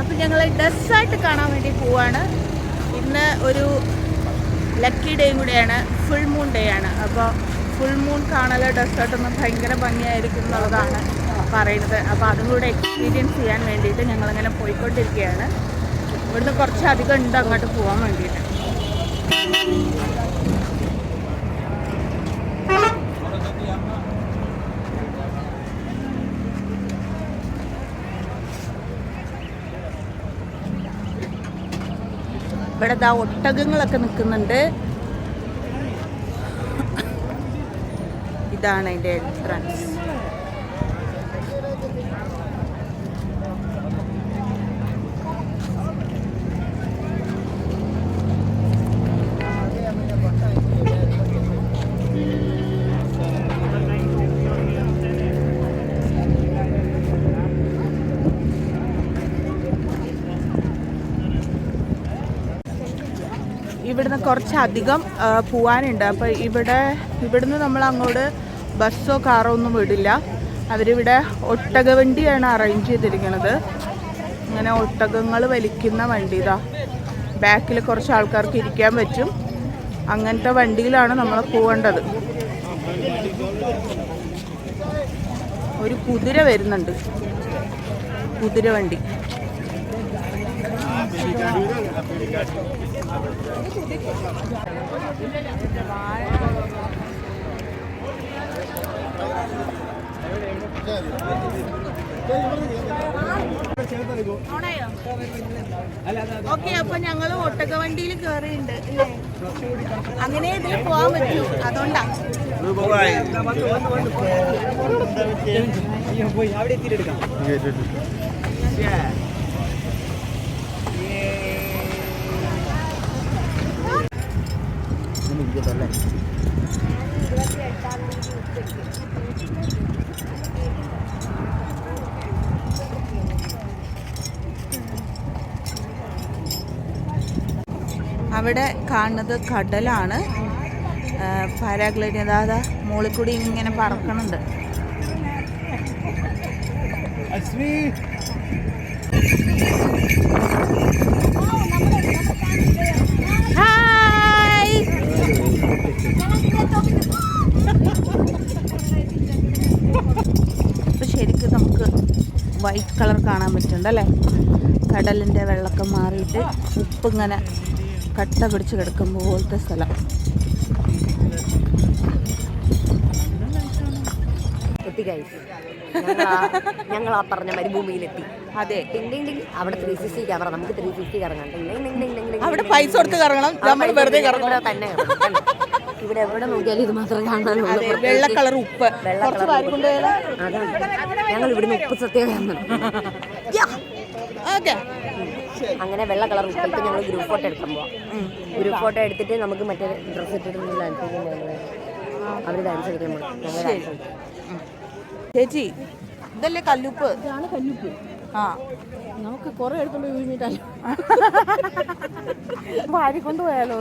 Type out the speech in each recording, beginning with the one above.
അപ്പം ഞങ്ങൾ ഡെസ്സായിട്ട് കാണാൻ വേണ്ടി പോവാണ്. ഇന്ന് ഒരു ലക്കി ഡേയും കൂടെയാണ് ഫുൾ മൂൺ ഡേ ആണ് അപ്പോൾ ഫുൾ മൂൺ കാണൽ ഡ്രസ്സായിട്ടൊന്നും ഭയങ്കര ഭംഗിയായിരിക്കും എന്നുള്ളതാണ് പറയുന്നത്. അപ്പോൾ അതും കൂടെ എക്സ്പീരിയൻസ് ചെയ്യാൻ വേണ്ടിയിട്ട് ഞങ്ങളിങ്ങനെ പോയിക്കൊണ്ടിരിക്കുകയാണ്. ഇവിടുന്ന് കുറച്ചധികം ഉണ്ട് അങ്ങോട്ട് പോകാൻ വേണ്ടിയിട്ട്. ഇവിടെ ദാ ഒട്ടകങ്ങളൊക്കെ നിൽക്കുന്നുണ്ട്. ഇതാണ് അതിന്റെ എൻട്രൻസ് കുറച്ചധികം പോവാനുണ്ട്. അപ്പോൾ ഇവിടെ ഇവിടുന്ന് നമ്മൾ അങ്ങോട്ട് ബസ്സോ കാറോ ഒന്നും വിടില്ല. അവരിവിടെ ഒട്ടകവണ്ടിയാണ് അറേഞ്ച് ചെയ്തിരിക്കുന്നത് ഇങ്ങനെ ഒട്ടകങ്ങൾ വലിക്കുന്ന വണ്ടി ഇതാ ബാക്കിൽ കുറച്ച് ആൾക്കാർക്ക് ഇരിക്കാൻ പറ്റും. അങ്ങനത്തെ വണ്ടിയിലാണ് നമ്മൾ പോകേണ്ടത് ഒരു കുതിര വരുന്നുണ്ട്. കുതിര വണ്ടി. ഓക്കെ അപ്പൊ ഞങ്ങൾ ഒട്ടക വണ്ടിയിൽ കയറിയുണ്ട് അങ്ങനെ ഇതിൽ പോവാൻ പറ്റൂ. അതുകൊണ്ടാ. അവിടെ കാണുന്നത് കടലാണ്. പാരാഗ്ലൈഡിങ് അതായത് മുകളിൽ കൂടി ഇങ്ങനെ പറക്കണുണ്ട്. ഹായ് ഇപ്പൊ ശരിക്കും നമുക്ക് വൈറ്റ് കളർ കാണാൻ പറ്റുന്നുണ്ട് അല്ലേ കടലിന്റെ വെള്ളമൊക്കെ മാറിയിട്ട് ഉപ്പിങ്ങനെ കട്ട പിടിച്ച് കിടക്കുമ്പോൾ പോലത്തെ സ്ഥലം. ഞങ്ങൾ ആ പറഞ്ഞ മരുഭൂമിയിലെത്തി അതെ. അവിടെ ത്രീ സിക്സ്റ്റി ക്യാമറ നമുക്ക് ത്രീ സിക്സ്റ്റി കറങ്ങാം. അവിടെ പൈസ കൊടുത്ത് കറങ്ങണം. നമ്മൾ വെറുതെ കറങ്ങണം. തന്നെ? ഇവിടെ എവിടെ നോക്കിയാലും ഇത് മാത്രം കാണാനുള്ളൂ. വെള്ള കളർ ഉപ്പ്. വെള്ള കളർ അതാണ്. ഞങ്ങൾ ഇവിടുന്ന് ഉപ്പ് സത്യാഗ്രഹം ഓക്കെ. അങ്ങനെ വെള്ള കളർ ഉപ്പിട്ട് ഞങ്ങൾ ഗ്രൂപ്പ് ഫോട്ടോ എടുക്കാൻ പോവാം. ഗ്രൂപ്പ് ഫോട്ടോ എടുത്തിട്ട് നമുക്ക് മറ്റേ ഡ്രസ്സ് ഇട്ടിട്ട് ഡാൻസ് അവർ ഡാൻസ് കളിക്കാൻ പോകണം ഞങ്ങൾ ഡാൻസ് ചേച്ചി ഇതല്ലേ കല്ലുപ്പ്? ഇതാണ് കല്ലുപ്പ്. ആ. നമുക്ക് കുറെ എടുത്തോണ്ട് വീഴ്ന്നിട്ടല്ലോ ഭാര്യ കൊണ്ടുപോയാലോ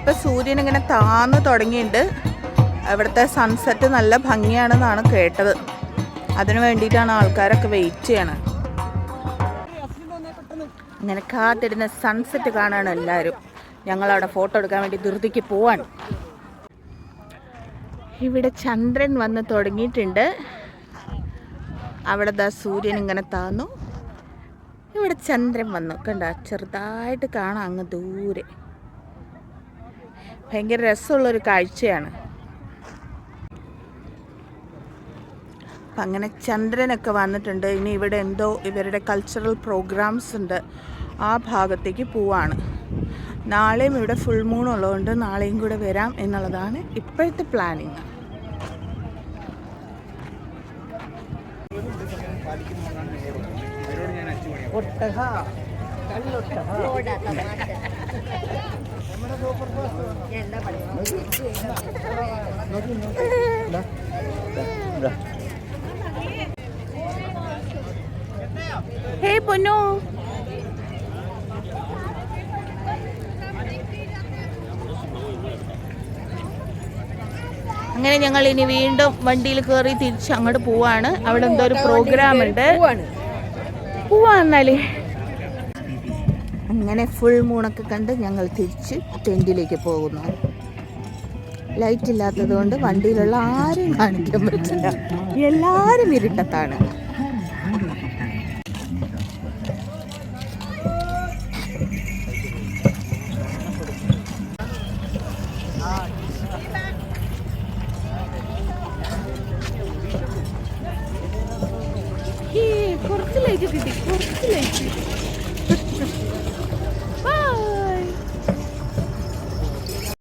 ഇപ്പം സൂര്യൻ ഇങ്ങനെ താന്ന് തുടങ്ങിയിട്ടുണ്ട് അവിടുത്തെ സൺസെറ്റ് നല്ല ഭംഗിയാണെന്നാണ് കേട്ടത്. അതിനു വേണ്ടിയിട്ടാണ് ആൾക്കാരൊക്കെ വെയിറ്റ് ചെയ്യണത് ഇങ്ങനെ കാത്തിരുന്ന സൺസെറ്റ് കാണാണ് എല്ലാവരും ഞങ്ങളവിടെ ഫോട്ടോ എടുക്കാൻ വേണ്ടി ധൃതിക്ക് പോവാണ്. ഇവിടെ ചന്ദ്രൻ വന്ന് തുടങ്ങിയിട്ടുണ്ട്. അവിടെ ദാ സൂര്യൻ ഇങ്ങനെ താന്നു. ഇവിടെ ചന്ദ്രൻ വന്നു. കണ്ട? ചെറുതായിട്ട് കാണാം അങ്ങ് ദൂരെ. ഭയങ്കര രസമുള്ളൊരു കാഴ്ചയാണ്. അപ്പം അങ്ങനെ ചന്ദ്രനൊക്കെ വന്നിട്ടുണ്ട്. ഇനി ഇവിടെ എന്തോ ഇവരുടെ കൾച്ചറൽ പ്രോഗ്രാംസ് ഉണ്ട്. ആ ഭാഗത്തേക്ക് പോവാണ്. നാളെയും ഇവിടെ ഫുൾ മൂൺ ഉള്ളതുകൊണ്ട് നാളെയും കൂടെ വരാം എന്നുള്ളതാണ് ഇപ്പോഴത്തെ പ്ലാനിങ് ഹേ പൊന്നു. അങ്ങനെ ഞങ്ങൾ ഇനി വീണ്ടും വണ്ടിയിൽ കയറി തിരിച്ച് അങ്ങോട്ട് പോവാണ്. അവിടെ എന്തോ ഒരു പ്രോഗ്രാം ഉണ്ട്. പോവാ എന്നാലേ. അങ്ങനെ ഫുൾ മൂണൊക്കെ കണ്ട് ഞങ്ങൾ തിരിച്ച് ടെന്റിലേക്ക് പോകുന്നു. ലൈറ്റ് ഇല്ലാത്തത് കൊണ്ട് വണ്ടിയിലുള്ള ആരും കാണിക്കാൻ പറ്റില്ല. എല്ലാവരും ഇരുട്ടത്താണ്.